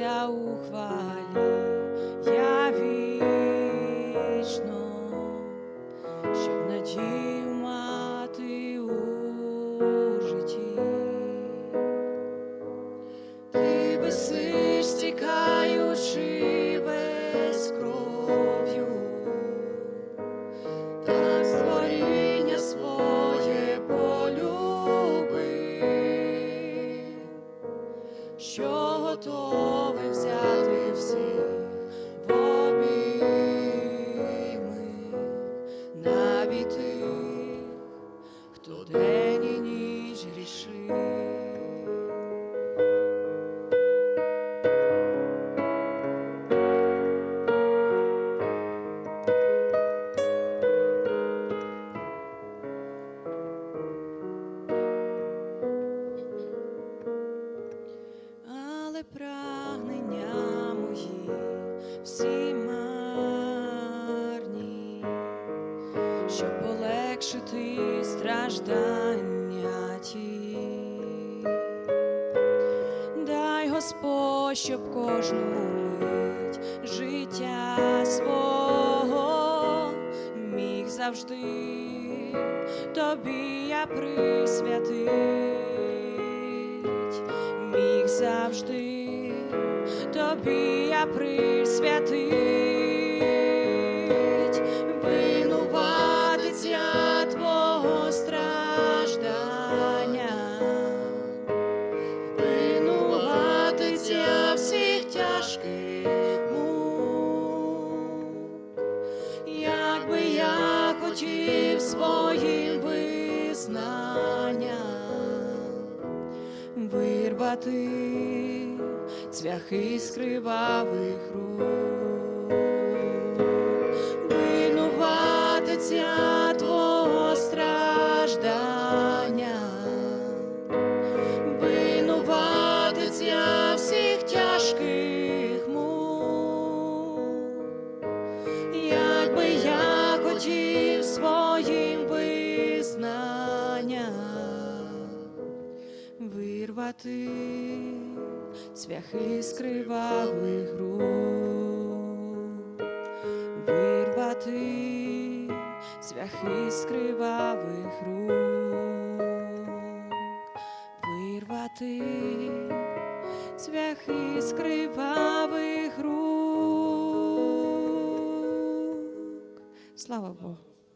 Втішатися у що готовий взяти всіх страждання ті. Дай Господь, щоб кожну мить життя свого міг завжди тобі я присвятить, міг завжди тобі я присвятить, я своїм визнанням. Вирвати цвяхи з кривавих рук, визнанням вирвати цвяхи з кривавих рук, вирвати цвяхи з кривавих рук, вирвати цвяхи з кривавих рук. Слава Богу.